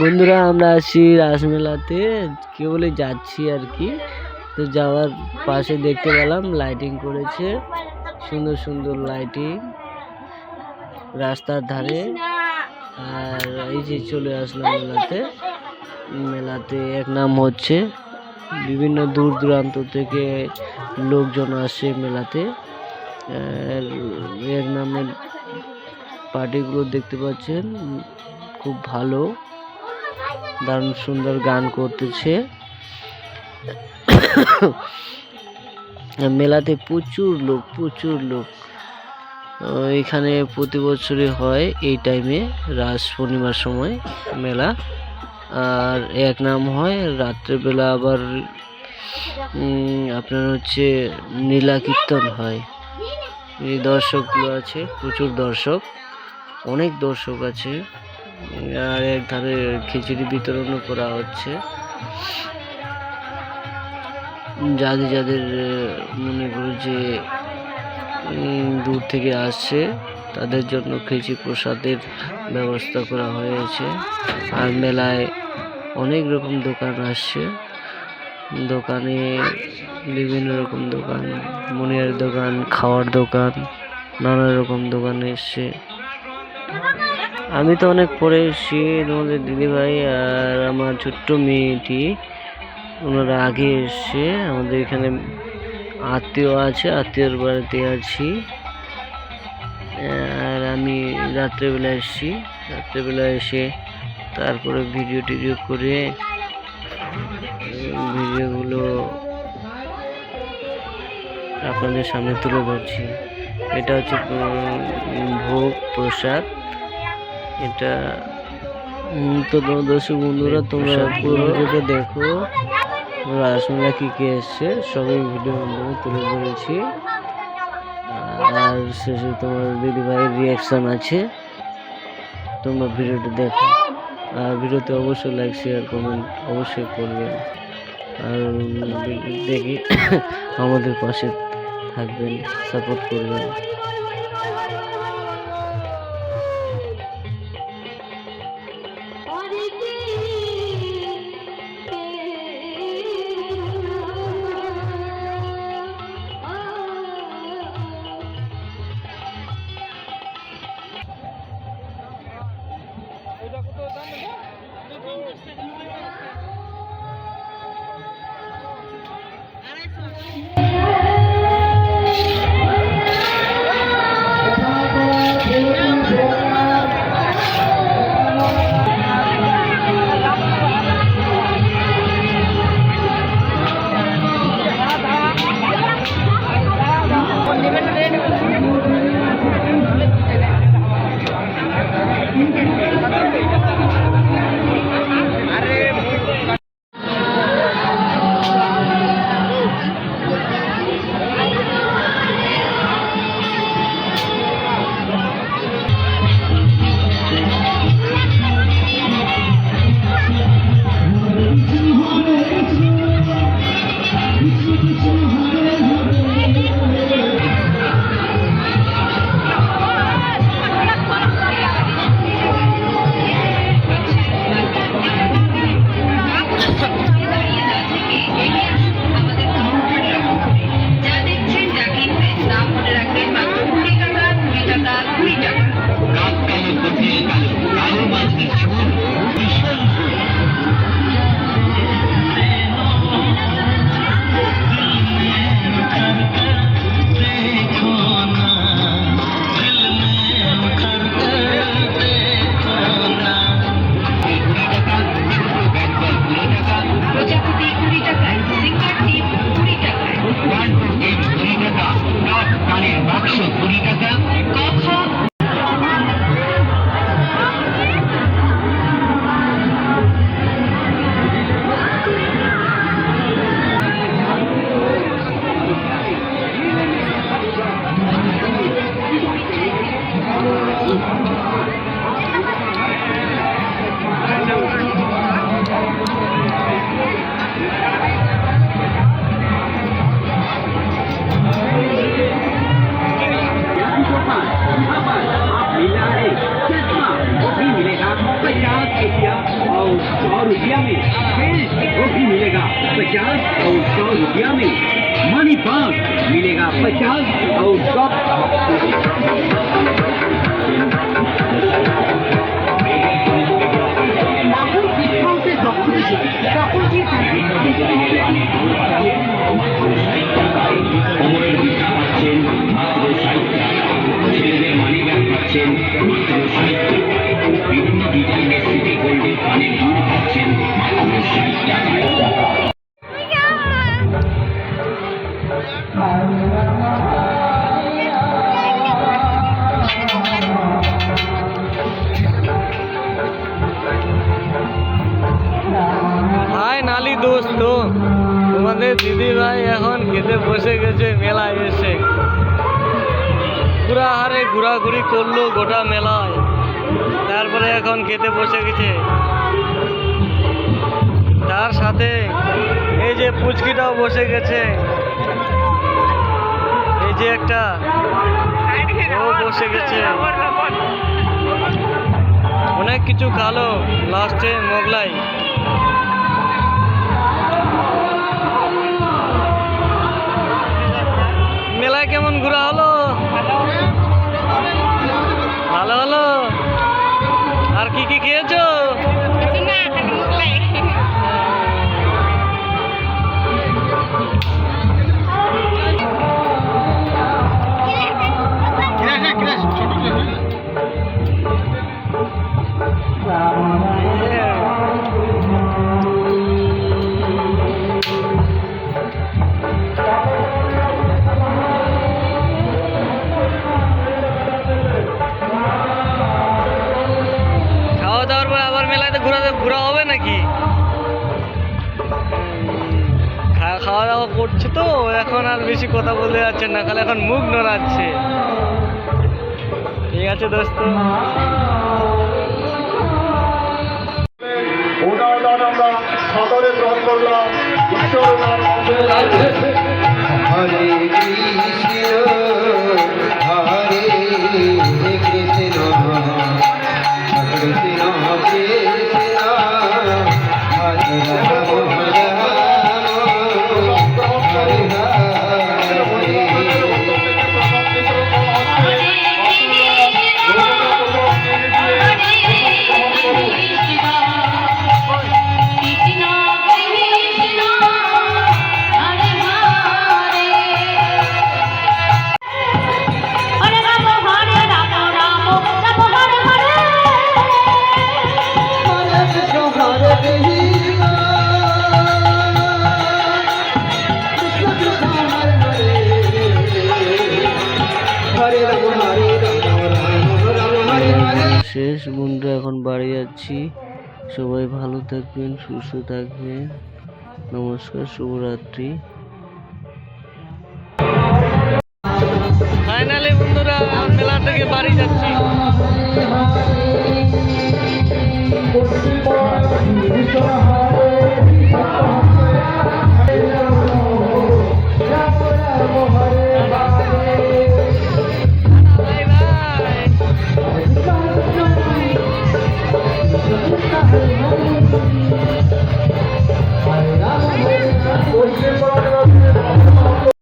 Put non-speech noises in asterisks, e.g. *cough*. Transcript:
বন্ধুরা, আমরা আছি রাসমেলাতে। কেবলই যাচ্ছি আর কি? তো যাওয়ার পাশে দেখতে পেলাম লাইটিং করেছে। সুন্দর সুন্দর লাইটিং রাস্তার ধারে। আর এই যে চলে আসলাম মেলাতে। মেলাতে এক নাম হচ্ছে, বিভিন্ন দূর দূরান্ত থেকে লোকজন আসে মেলাতে। এক নামের পার্টিগুলো দেখতে পাচ্ছেন, খুব ভালো। দারুণ সুন্দর গান করতেছে। মেলাতে প্রচুর লোক প্রচুর লোক। এখানে প্রতি বছরই হয় এই টাইমে রাস পূর্ণিমার সময় মেলা। আর এক নাম হয় রাত্রেবেলা আবার আপনার হচ্ছে নীলা কীর্তন হয়। এই দর্শকগুলো আছে, প্রচুর দর্শক, অনেক দর্শক আছে। আর এক ধারে খিচুড়ি বিতরণও করা হচ্ছে। যাদের যাদের মনে করো যে দূর থেকে আসছে, তাদের জন্য খিচুড়ি প্রসাদের ব্যবস্থা করা হয়েছে। আর মেলায় অনেক রকম দোকান আসছে। দোকানে বিভিন্ন রকম দোকান, মুনিয়ার দোকান, খাওয়ার দোকান, নানা রকম দোকান এসছে। আমি তো অনেক পরে এসেছি তোমাদের দিদিভাই আর আমার ছোট্ট মেয়েটি। ওনারা আগে এসছে, আমাদের এখানে আত্মীয় আছে, আত্মীয়র বাড়িতে আছি। আর আমি রাত্রেবেলা এসেছি, রাত্রেবেলা এসে তারপরে ভিডিও টিডিও করে ভিডিওগুলো আপনাদের সামনে তুলে ধরছি। এটা হচ্ছে ভোগ প্রসাদ। এটা তো দর্শক বন্ধুরা তোমরা পুরো ভিডিওটা দেখো। রাসমেলা কি কি এসছে সবই ভিডিওর মাধ্যমে তুলে ধরেছি। আর শেষে তোমার দিদিভাইয়ের রিয়াকশন আছে। তোমরা ভিডিওটা দেখো। আর ভিডিওতে অবশ্যই লাইক শেয়ার কমেন্ট অবশ্যই করবেন আর দেখি *coughs* আমাদের পাশে থাকবেন সাপোর্ট করবেন। অনেকে रुपया में कैश भी मिलेगा। पचास और सौ रुपया में मनी पास मिलेगा। पचास और सौ। তোমাদের দিদি ভাই এখন খেতে বসে গেছে, মেলায় এসে। পুরা হারে ঘোরাঘুরি করল গোটা মেলায়। তারপরে এখন খেতে বসে গেছে। তার সাথে এই যে পুচকিটাও বসে গেছে। এই যে একটা, ও বসে গেছে। অনেক কিছু খালো, লাস্টে মোগলাই। কেমন ঘোরা হলো? ভালো হলো? আর কি কি খেয়েছো? করছে তো এখন আর বেশি কথা বলতে যাচ্ছে না খালি এখন মুখ নড়াচ্ছে। ঠিক আছে দোস্ত। আমরা গ্রহণ করলাম। হরে কৃষ্ণ হরে কৃষ্ণ। শেষ বন্ধু, এখন বাড়ি যাচ্ছি। সবাই ভালো থাকবেন, সুস্থ থাকবেন। নমস্কার, শুভরাত্রি। ফাইনালি বন্ধুরা, মেলা থেকে বাড়ি যাচ্ছে।